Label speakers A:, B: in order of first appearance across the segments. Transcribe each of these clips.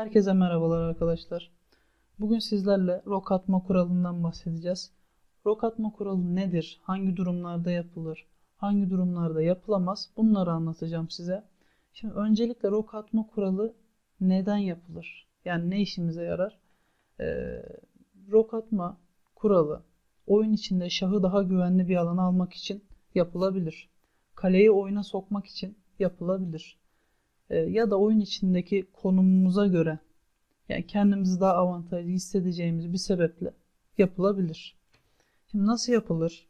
A: Herkese merhabalar arkadaşlar. Bugün sizlerle rok atma kuralından bahsedeceğiz. Rok atma kuralı nedir? Hangi durumlarda yapılır? Hangi durumlarda yapılamaz? Bunları anlatacağım size. Şimdi öncelikle rok atma kuralı neden yapılır? Yani ne işimize yarar? Ee, rok atma kuralı oyun içinde şahı daha güvenli bir alana almak için yapılabilir. Kaleyi oyuna sokmak için yapılabilir. Ee, ya da oyun içindeki konumumuza göre yani kendimizi daha avantajlı hissedeceğimiz bir sebeple yapılabilir. Şimdi nasıl yapılır?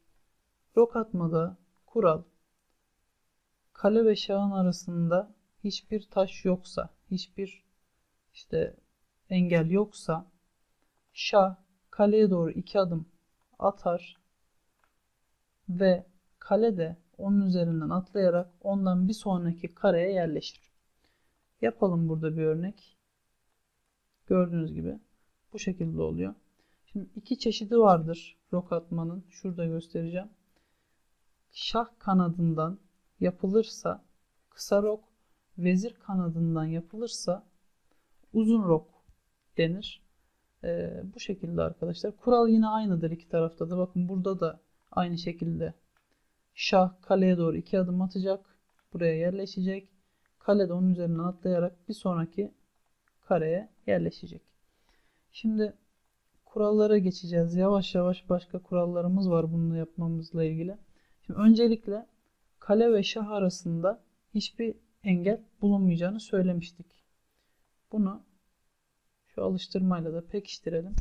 A: Rok atmada kural kale ve şahın arasında hiçbir taş yoksa, hiçbir işte engel yoksa şah kaleye doğru iki adım atar ve kale de onun üzerinden atlayarak ondan bir sonraki kareye yerleşir. Yapalım burada bir örnek. Gördüğünüz gibi bu şekilde oluyor. Şimdi iki çeşidi vardır rok atmanın. Şurada göstereceğim. Şah kanadından yapılırsa kısa rok, vezir kanadından yapılırsa uzun rok denir. Ee, bu şekilde arkadaşlar. Kural yine aynıdır iki tarafta da. Bakın burada da aynı şekilde şah kaleye doğru iki adım atacak. Buraya yerleşecek. Kale de onun üzerinden atlayarak bir sonraki kareye yerleşecek. Şimdi kurallara geçeceğiz. Yavaş yavaş başka kurallarımız var bunu yapmamızla ilgili. Şimdi öncelikle kale ve şah arasında hiçbir engel bulunmayacağını söylemiştik. Bunu şu alıştırmayla da pekiştirelim.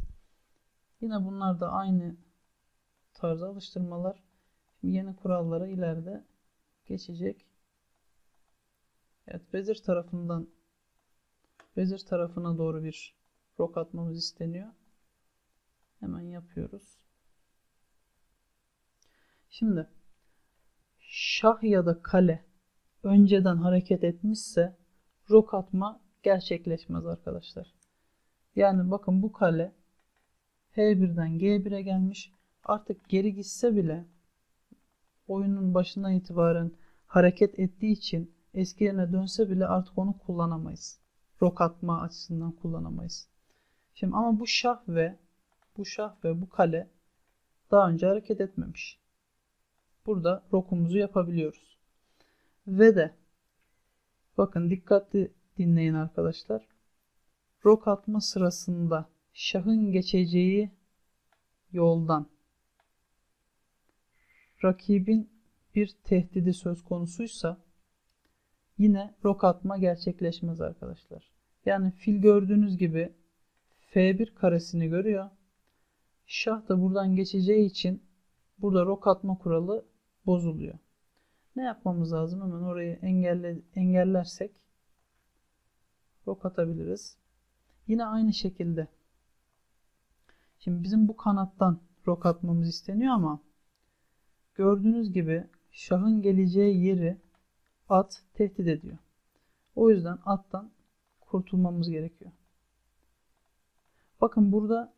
A: Yine bunlar da aynı tarz alıştırmalar. Şimdi yeni kurallara ileride geçecek. Evet, vezir tarafından vezir tarafına doğru bir rok atmamız isteniyor. Hemen yapıyoruz. Şimdi şah ya da kale önceden hareket etmişse rok atma gerçekleşmez arkadaşlar. Yani bakın bu kale H1'den G1'e gelmiş. Artık geri gitse bile oyunun başından itibaren hareket ettiği için eski yerine dönse bile artık onu kullanamayız. Rok atma açısından kullanamayız. Şimdi ama bu şah ve bu şah ve bu kale daha önce hareket etmemiş. Burada rokumuzu yapabiliyoruz. Ve de bakın dikkatli dinleyin arkadaşlar. Rok atma sırasında şahın geçeceği yoldan rakibin bir tehdidi söz konusuysa yine rok atma gerçekleşmez arkadaşlar. Yani fil gördüğünüz gibi F1 karesini görüyor. Şah da buradan geçeceği için burada rok atma kuralı bozuluyor. Ne yapmamız lazım? Hemen orayı engelle, engellersek rok atabiliriz. Yine aynı şekilde. Şimdi bizim bu kanattan rok atmamız isteniyor ama gördüğünüz gibi şahın geleceği yeri at tehdit ediyor. O yüzden attan kurtulmamız gerekiyor. Bakın burada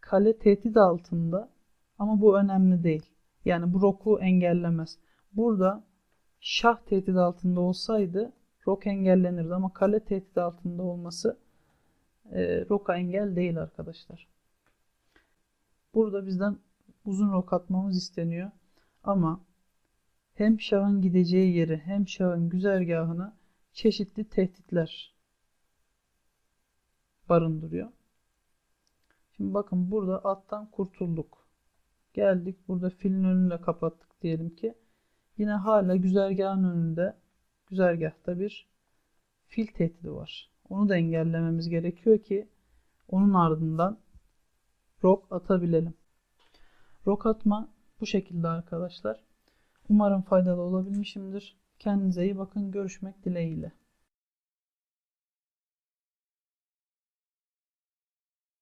A: kale tehdit altında ama bu önemli değil. Yani bu roku engellemez. Burada şah tehdit altında olsaydı rok engellenirdi ama kale tehdit altında olması e, roka engel değil arkadaşlar. Burada bizden uzun rok atmamız isteniyor. Ama hem şahın gideceği yeri hem şahın güzergahına çeşitli tehditler barındırıyor. Şimdi bakın burada attan kurtulduk. Geldik burada filin önüyle kapattık diyelim ki. Yine hala güzergahın önünde güzergahta bir fil tehdidi var. Onu da engellememiz gerekiyor ki onun ardından rok atabilelim. Rok atma bu şekilde arkadaşlar. Umarım faydalı olabilmişimdir. Kendinize iyi bakın. Görüşmek dileğiyle.